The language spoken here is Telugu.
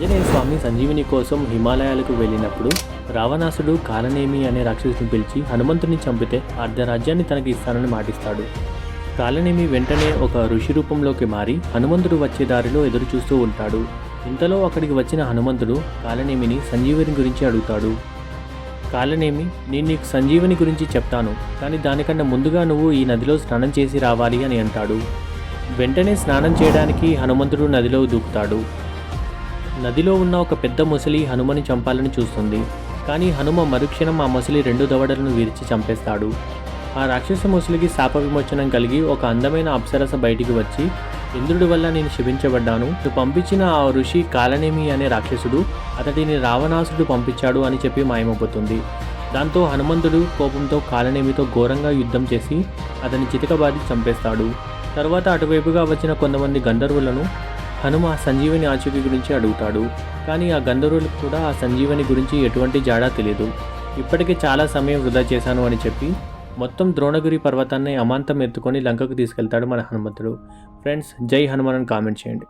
ఆంజనేయ స్వామి సంజీవిని కోసం హిమాలయాలకు వెళ్ళినప్పుడు రావణాసుడు కాలనేమి అనే రాక్షసుని పిలిచి హనుమంతుని చంపితే అర్ధరాజ్యాన్ని తనకి ఇస్తానని మాటిస్తాడు. కాలనేమి వెంటనే ఒక ఋషి రూపంలోకి మారి హనుమంతుడు వచ్చే దారిలో ఎదురు చూస్తూ ఉంటాడు. ఇంతలో అక్కడికి వచ్చిన హనుమంతుడు కాలనేమిని సంజీవిని గురించి అడుగుతాడు. కాలనేమి నేను నీకు సంజీవిని గురించి చెప్తాను కానీ దానికన్నా ముందుగా నువ్వు ఈ నదిలో స్నానం చేసి రావాలి అని అంటాడు. వెంటనే స్నానం చేయడానికి హనుమంతుడు నదిలో దూకుతాడు. నదిలో ఉన్న ఒక పెద్ద ముసలి హనుమని చంపాలని చూస్తుంది. కానీ హనుమ మరుక్షణం ఆ ముసలి రెండు దవడలను విరిచి చంపేస్తాడు. ఆ రాక్షస ముసలికి శాప విమోచనం కలిగి ఒక అందమైన అప్సరస బయటికి వచ్చి ఇంద్రుడి వల్ల నేను శపించబడ్డాను. నువ్వు పంపించిన ఆ ఋషి కాలనేమి అనే రాక్షసుడు అతడిని రావణాసుడు పంపించాడు అని చెప్పి మాయమైపోతుంది దాంతో హనుమంతుడు కోపంతో కాలనేమితో ఘోరంగా యుద్ధం చేసి అతని చితకబాది చంపేస్తాడు. తర్వాత అటువైపుగా వచ్చిన కొంతమంది గంధర్వులను హనుమ సంజీవని ఆచూకీ గురించి అడుగుతాడు. కానీ ఆ గంధర్వులకు కూడా ఆ సంజీవని గురించి ఎటువంటి జాడా తెలియదు. ఇప్పటికే చాలా సమయం వృధా చేశాను అని చెప్పి మొత్తం ద్రోణగిరి పర్వతాన్ని అమాంతం ఎత్తుకొని లంకకు తీసుకెళ్తాడు మన హనుమంతుడు. ఫ్రెండ్స్ జై హనుమాన్ అని కామెంట్ చేయండి.